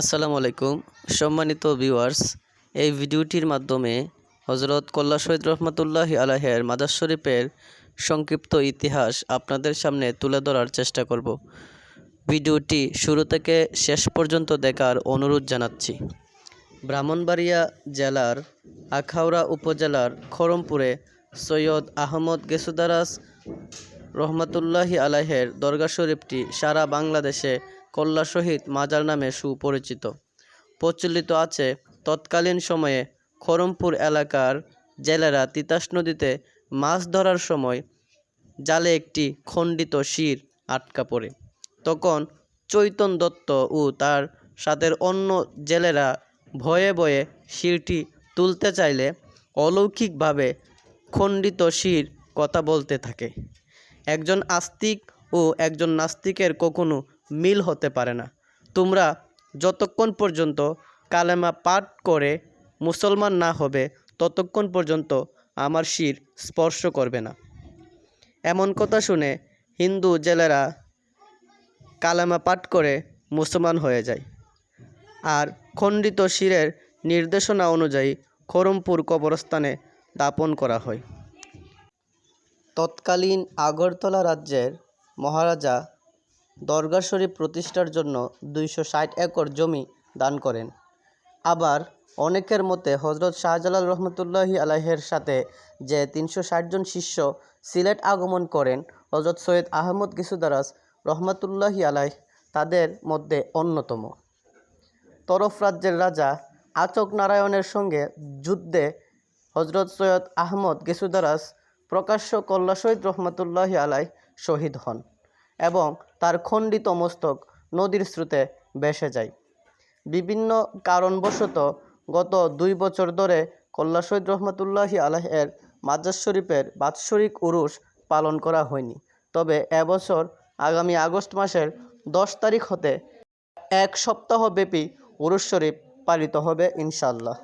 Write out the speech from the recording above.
আসসালামু আলাইকুম। সম্মানিত ভিউয়ার্স, এই ভিডিওটির মাধ্যমে হজরত কল্লা শহীদ রহমতুল্লাহ আলাহের মাদার শরীফের সংক্ষিপ্ত ইতিহাস আপনাদের সামনে তুলে ধরার চেষ্টা করব। ভিডিওটি শুরু থেকে শেষ পর্যন্ত দেখার অনুরোধ জানাচ্ছি। ব্রাহ্মণবাড়িয়া জেলার আখাউড়া উপজেলার খরমপুরে সৈয়দ আহমদ গেসুদারাস রহমতুল্লাহি আলাহের দরগা শরীফটি সারা বাংলাদেশে কল্লা শহীদ মাজার নামে সুপরিচিত। প্রচলিত আছে তৎকালীন সময়ে খরমপুর এলাকার জেলেরা তিতাস নদীতে মাছ ধরার সময় জালে একটি খণ্ডিত শির আটকা পড়ে। তখন চৈতন দত্ত ও তার সাথের অন্য জেলেরা ভয়ে ভয়ে শিরটি তুলতে চাইলে অলৌকিকভাবে খণ্ডিত শির কথা বলতে থাকে। একজন আস্তিক ও একজন নাস্তিকের কখনো মিল হতে পারে না। তোমরা যতক্ষণ পর্যন্ত কালেমা পাঠ করে মুসলমান না হবে, ততক্ষণ পর্যন্ত আমার শির স্পর্শ করবে না। এমন কথা শুনে হিন্দু জেলেরা কালেমা পাঠ করে মুসলমান হয়ে যায়। আর খণ্ডিত শিরের নির্দেশনা অনুযায়ী খরমপুর কবরস্থানে দাপন করা হয়। তৎকালীন আগরতলা রাজ্যের মহারাজা দরগা শরীফ প্রতিষ্ঠার জন্য দুইশো ষাট একর জমি দান করেন। আবার অনেকের মতে হজরত শাহজালাল রহমতুল্লাহি আলাহের সাথে যে তিনশো জন শিষ্য সিলেট আগমন করেন হজরত সৈয়দ আহমদ কিসুদারাস রহমতুল্লাহি আলাহ তাদের মধ্যে অন্যতম। তরফ রাজ্যের রাজা আচক নারায়ণের সঙ্গে যুদ্ধে হজরত সৈয়দ আহমদ গেসুদারাস প্রকাশ্য কল্লা শহীদ রহমতুল্লাহ আলাই শহীদ হন। এবং তার খণ্ডিত মস্তক নদীর স্রোতে ভেসে যায়। বিভিন্ন কারণবশত গত দুই বছর ধরে কল্লা শহীদ রহমতুল্লাহি আলাহের মাজার শরীফের বাৎসরিক উরুস পালন করা হয়নি। তবে এবছর আগামী আগস্ট মাসের দশ তারিখ হতে এক সপ্তাহব্যাপী উরুস শরীফ পালিত হবে ইনশাল্লাহ